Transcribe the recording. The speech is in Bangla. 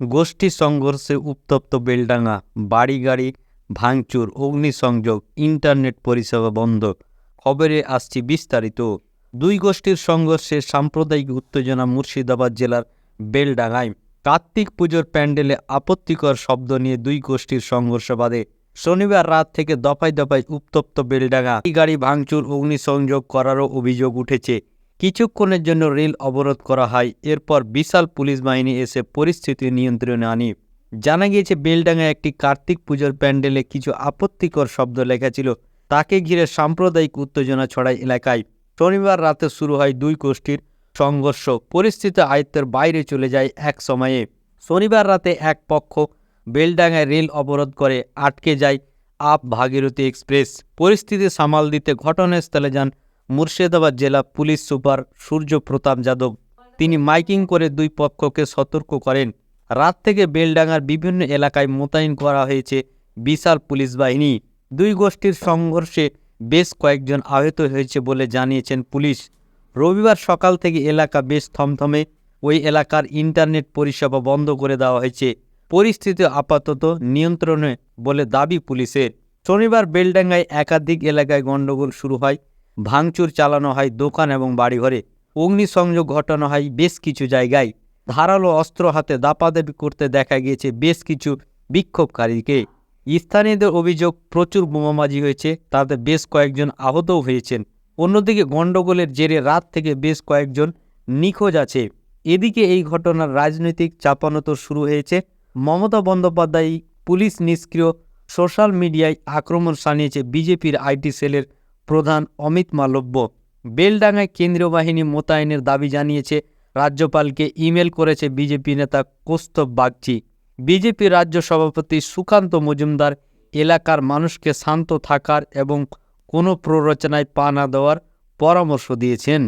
গোষ্ঠী সংঘর্ষে উত্তপ্ত বেলডাঙ্গা বাড়ি গাড়ি ভাঙচুর, অগ্নিসংযোগ, ইন্টারনেট পরিষেবা বন্ধ। খবরে আসছি বিস্তারিত। দুই গোষ্ঠীর সংঘর্ষে সাম্প্রদায়িক উত্তেজনা মুর্শিদাবাদ জেলার বেলডাঙ্গায়। কার্তিক পুজোর প্যান্ডেলে আপত্তিকর শব্দ নিয়ে দুই গোষ্ঠীর সংঘর্ষ বাদে শনিবার রাত থেকে দফায় দফায় উত্তপ্ত বেলডাঙ্গা গাড়ি ভাঙচুর, অগ্নিসংযোগ করারও অভিযোগ উঠেছে। কিছুক্ষণের জন্য রেল অবরোধ করা হয়। এরপর বিশাল পুলিশ বাহিনী এসে পরিস্থিতি নিয়ন্ত্রণে আনে। জানা গিয়েছে, বেলডাঙ্গায় একটি কার্তিক পুজোর প্যান্ডেলে কিছু আপত্তিকর শব্দ লেখা ছিল। তাকে ঘিরে সাম্প্রদায়িক উত্তেজনা ছড়ায় এলাকায়। শনিবার রাতে শুরু হয় দুই গোষ্ঠীর সংঘর্ষ। পরিস্থিতি আয়ত্তের বাইরে চলে যায় এক সময়ে। শনিবার রাতে এক পক্ষ বেলডাঙ্গায় রেল অবরোধ করে আটকে যায় আপ ভাগীরথী এক্সপ্রেস। পরিস্থিতি সামাল দিতে ঘটনাস্থলে যান মুর্শিদাবাদ জেলা পুলিশ সুপার সূর্য প্রতাপ যাদব। তিনি মাইকিং করে দুই পক্ষকে সতর্ক করেন। রাত থেকে বেলডাঙ্গার বিভিন্ন এলাকায় মোতায়েন করা হয়েছে বিশাল পুলিশ বাহিনী। দুই গোষ্ঠীর সংঘর্ষে বেশ কয়েকজন আহত হয়েছে বলে জানিয়েছেন পুলিশ। রবিবার সকাল থেকে এলাকা বেশ থমথমে। ওই এলাকার ইন্টারনেট পরিষেবা বন্ধ করে দেওয়া হয়েছে। পরিস্থিতি আপাতত নিয়ন্ত্রণে বলে দাবি পুলিশের। শনিবার বেলডাঙ্গায় একাধিক এলাকায় গণ্ডগোল শুরু হয়। ভাঙচুর চালানো হয় দোকান এবং বাড়িঘরে। অগ্নিসংযোগ ঘটানো হয় বেশ কিছু জায়গায়। ধারালো অস্ত্র হাতে দাপাদাপি করতে দেখা গিয়েছে বেশ কিছু বিক্ষোভকারীকে। স্থানীয়দের অভিযোগ, প্রচুর বোমাবাজি হয়েছে, তাতে বেশ কয়েকজন আহতও হয়েছেন। অন্যদিকে গণ্ডগোলের জেরে রাত থেকে বেশ কয়েকজন নিখোঁজ আছে। এদিকে এই ঘটনার রাজনৈতিক চাপানো শুরু হয়েছে। মমতা বন্দ্যোপাধ্যায় পুলিশ নিষ্ক্রিয়, সোশ্যাল মিডিয়ায় আক্রমণ সানিয়েছে বিজেপির আইটি সেলের প্রধান অমিত মালব্য। বেলডাঙ্গায় কেন্দ্রীয় বাহিনী মোতায়েনের দাবি জানিয়েছে, রাজ্যপালকে ইমেল করেছে বিজেপি নেতা কৌস্তব বাগচি। বিজেপি রাজ্য সভাপতি সুকান্ত মজুমদার এলাকার মানুষকে শান্ত থাকার এবং কোনো প্ররোচনায় পা না দেওয়ার পরামর্শ দিয়েছেন।